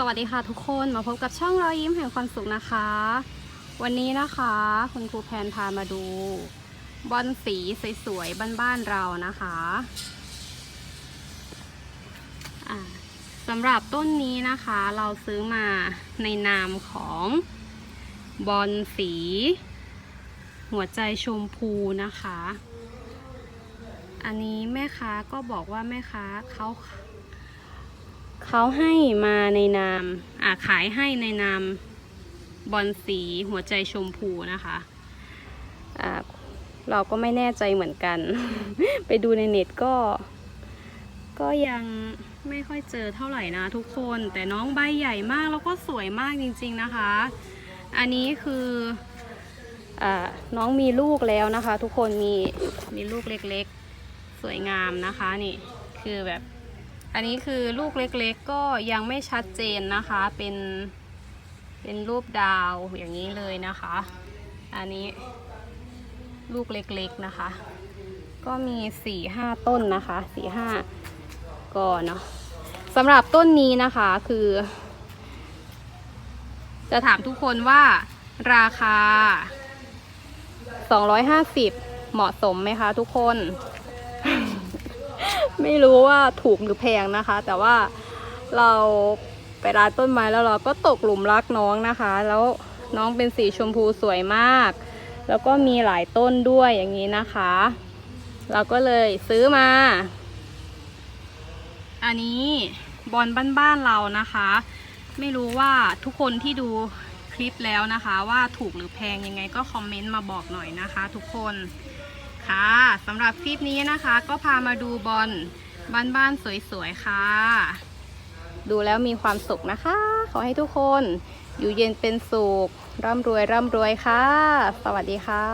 สวัสดีค่ะทุกคนมาพบกับช่องรอยยิ้มแห่งความสุขนะคะ วันนี้นะคะ คุณครูแพนพามาดู บอลสีสวยๆบ้านๆเรานะคะอ่าสำหรับต้นนี้นะคะ เราซื้อมาในนามของบอลสี หัวใจชมพูนะคะ อันนี้แม่ค้าก็บอกว่าแม่ค้าเขา เขาให้มาในนาม อ่าขายให้ในนามบอลสีหัวใจชมพูนะคะอ่าเราก็ไม่แน่ใจเหมือนกัน ไปดูในเน็ตก็ ก็ยังไม่ค่อยเจอเท่าไหร่นะทุกคน แต่น้องใบใหญ่มากแล้วก็สวยมากจริงๆนะคะ อันนี้คืออน้องมีลูกแล้วนะคะ ทุกคนมีมีลูกเล็กๆ สวยงามนะคะนี่คือแบบ อันนี้คือลูกเล็กๆก็ยังไม่ชัดเจนนะคะ เป็น เป็นรูปดาวอย่างนี้เลยนะคะ อันนี้ลูกเล็กๆนะคะ ก็มีสี่ห้าต้นนะคะสี่ห้าก็เนาะสำหรับต้นนี้นะคะคือ จะถามทุกคนว่าราคา 250 เหมาะสมไหมคะทุกคน ไม่รู้ว่าถูกหรือแพงนะคะ แต่ว่าเราไปร้านต้นไม้แล้วเราก็ตกหลุมรักน้องนะคะ แล้วน้องเป็นสีชมพูสวยมาก แล้วก็มีหลายต้นด้วยอย่างนี้นะคะ เราก็เลยซื้อมา อันนี้บอลบ้านๆเรานะคะ ไม่รู้ว่าทุกคนที่ดูคลิปแล้วนะคะ ว่าถูกหรือแพงยังไงก็คอมเมนต์มาบอกหน่อยนะคะ ทุกคน ค่ะสำหรับคลิปนี้นะคะ ก็พามาดูบอลบ้านๆสวยๆค่ะ ดูแล้วมีความสุขนะคะ ขอให้ทุกคนอยู่เย็นเป็นสุข ร่ำรวยร่ำรวยค่ะ สวัสดีค่ะ